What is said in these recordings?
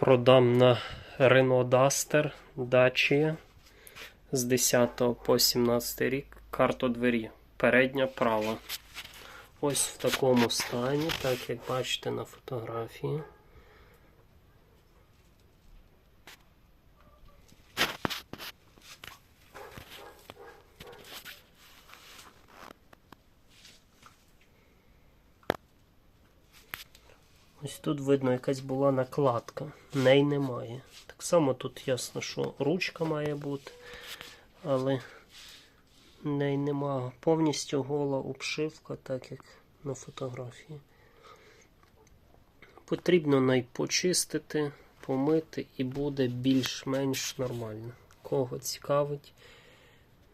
Продам на Renault Duster Dacia з 10 по 17 рік карту двері. Передня права. Ось в такому стані, так як бачите на фотографії. Ось тут видно, якась була накладка. Неї немає. Так само тут ясно, що ручка має бути, але неї нема. Повністю гола обшивка, так як на фотографії. Потрібно неї почистити, помити і буде більш-менш нормально. Кого цікавить,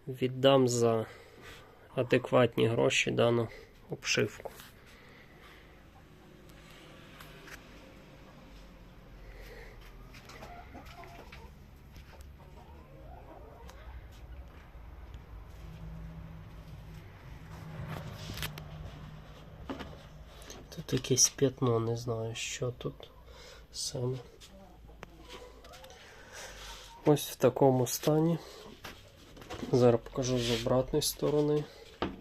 віддам за адекватні гроші дану обшивку. Тут якесь п'ятно, не знаю, що тут саме. Ось в такому стані. Зараз покажу з обратної сторони,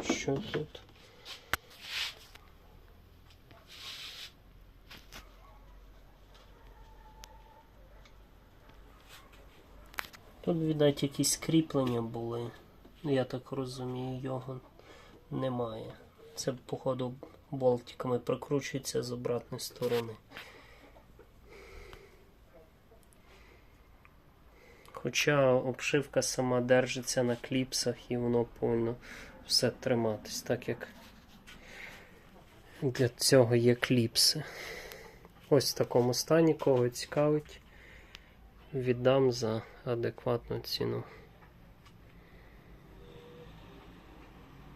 що тут. Тут, видать, якісь кріплення були. Я так розумію, його немає. Це, походу, болтиками прикручується з обратної сторони. Хоча обшивка сама держиться на кліпсах і воно повинно все триматись, так як для цього є кліпси. Ось в такому стані, кого цікавить, віддам за адекватну ціну.